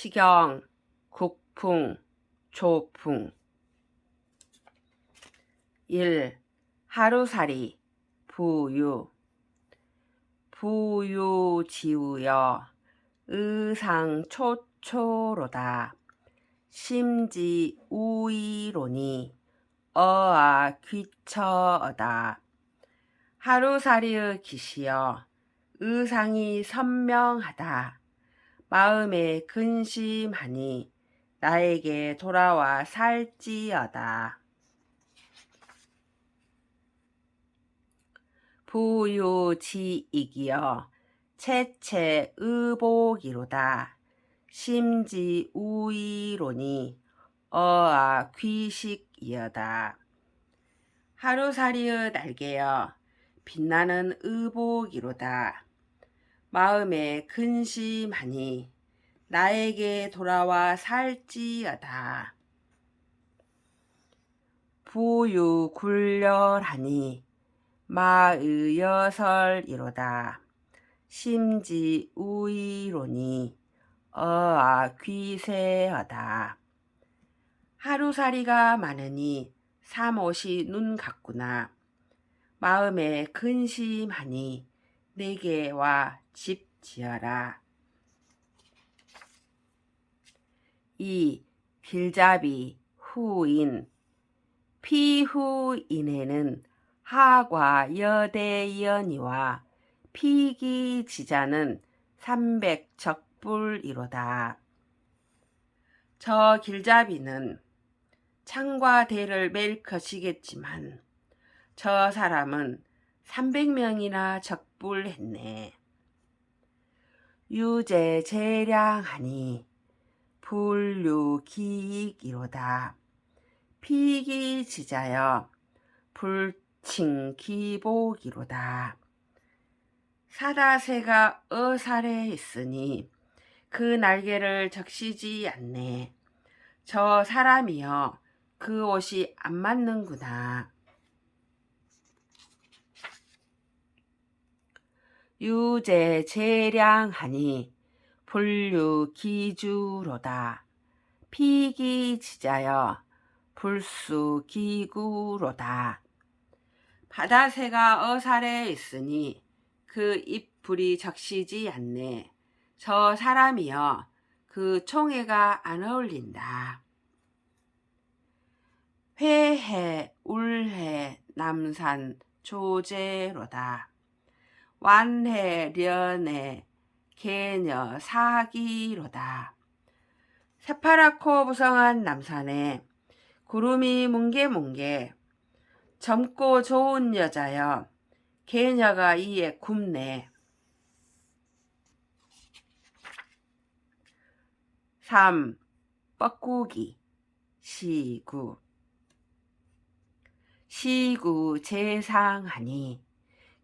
시경, 국풍, 조풍. 1. 하루살이, 부유. 부유지우여 의상초초로다. 심지우이로니 어아 귀처어다. 하루살이의 기시여 의상이 선명하다 마음에 근심하니 나에게 돌아와 살지어다. 부유지이기여 채채의복이로다. 심지우이로니 어아 귀식이여다. 하루살이의 날개여 빛나는 의복이로다. 마음에 근심하니 나에게 돌아와 살지어다. 부유 굴렬하니 마의여설이로다. 심지 우이로니 어아 귀세어다. 하루살이가 많으니 삼옷이 눈 같구나. 마음에 근심하니 내게 와집 지어라. 2. 길잡이 후인 피후인에는 하과 여대연이와 피기지자는 삼백적불이로다. 저 길잡이는 창과 대를 맬 것이겠지만 저 사람은 300명이나 적불했네. 유제 재량하니 불류 기익이로다. 피기 지자여 불칭 기복이로다. 사다새가 어살에 있으니 그 날개를 적시지 않네. 저 사람이여 그 옷이 안 맞는구나. 유제 재량하니 불류 기주로다. 피기 지자여 불수 기구로다. 바다새가 어살에 있으니 그 입불이 적시지 않네. 저 사람이여 그 총애가 안 어울린다. 회해 울해 남산 조제로다. 완해 련해 개녀 사기로다. 새파랗고 부성한 남산에 구름이 뭉게뭉게 젊고 좋은 여자여 개녀가 이에 굽네. 3. 뻐꾸기 시구 시구 재상하니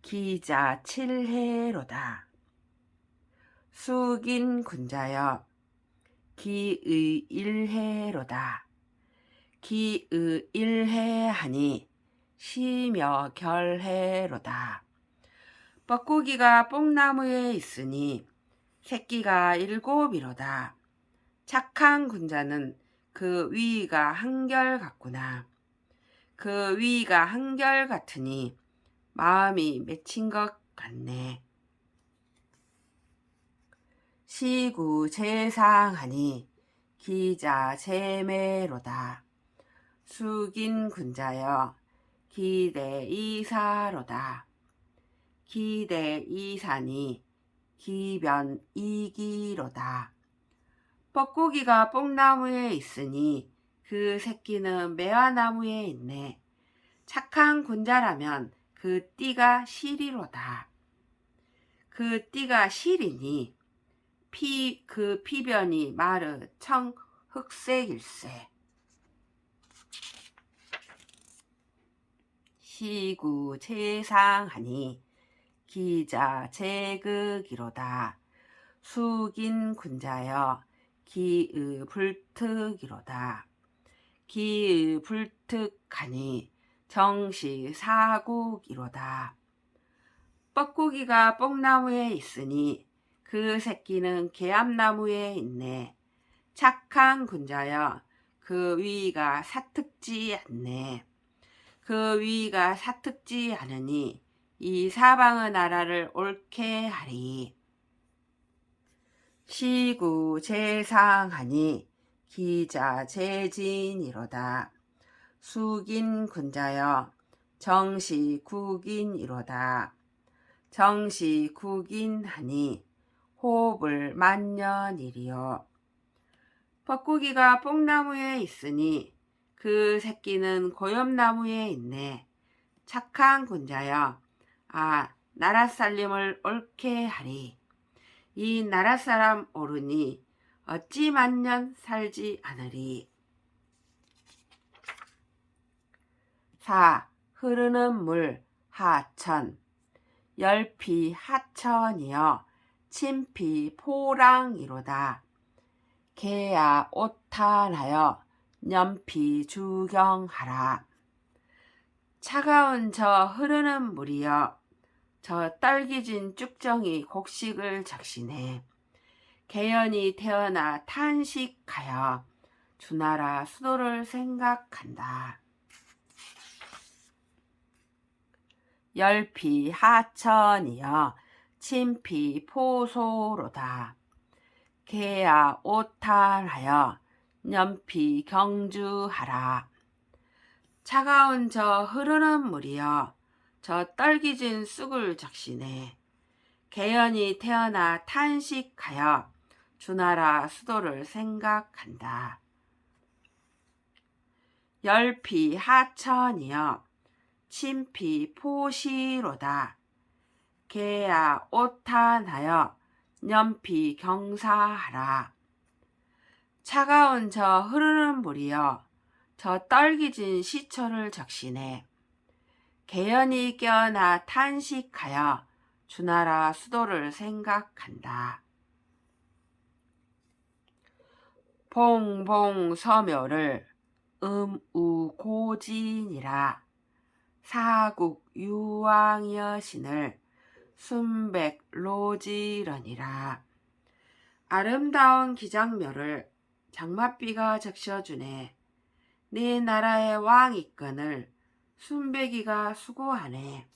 기자 칠해로다. 숙인 군자여 기의 일해로다. 기의 일해하니 시며 결해로다. 뻐꾸기가 뽕나무에 있으니 새끼가 일곱이로다. 착한 군자는 그 위가 한결 같구나. 그 위가 한결 같으니 마음이 맺힌 것 같네. 시구 재상하니 기자 재매로다. 숙인 군자여 기대 이사로다. 기대 이사니 기변 이기로다. 뻐꾸기가 뽕나무에 있으니 그 새끼는 매화나무에 있네. 착한 군자라면 그 띠가 실이로다. 그 띠가 실이니 피 그 피변이 마르 청 흑색일세. 시구 재상하니 기자 제극이로다. 숙인 군자여 기의 불특이로다. 기의 불특하니 정시 사국이로다. 뻐꾸기가 뽕나무에 있으니 그 새끼는 개암나무에 있네. 착한 군자여 그 위가 사특지 않네. 그 위가 사특지 않으니 이 사방의 나라를 옳게 하리. 시구 제상하니 기자 제진이로다. 숙인 군자여 정시 국인이로다. 정시 국인하니 호흡을 만년이리요. 벚고기가 뽕나무에 있으니 그 새끼는 고염나무에 있네. 착한 군자여, 아, 나라 살림을 옳게 하리. 이 나라 사람 오르니 어찌 만년 살지 않으리. 4. 흐르는 물 하천 열피 하천이여 침피 포랑이로다. 개야 오탄하여 연피 주경하라. 차가운 저 흐르는 물이여 저 떨기진 쭉정이 곡식을 적시네. 개연이 태어나 탄식하여 주나라 수도를 생각한다. 열피 하천이여 침피 포소로다. 개야 오탈하여 연피 경주하라. 차가운 저 흐르는 물이여 저 떨기진 쑥을 적시네. 개연이 태어나 탄식하여 주나라 수도를 생각한다. 열피 하천이여 침피 포시로다. 개야 오탄하여 연피 경사하라. 차가운 저 흐르는 물이여 저 떨기진 시초를 적시네. 개연이 깨어나 탄식하여 주나라 수도를 생각한다. 봉봉 서묘를 음우고진이라 사국 유왕여신을 순백로지러니라. 아름다운 기장묘를 장맛비가 적셔주네. 네 나라의 왕 이끈을 순백이가 수고하네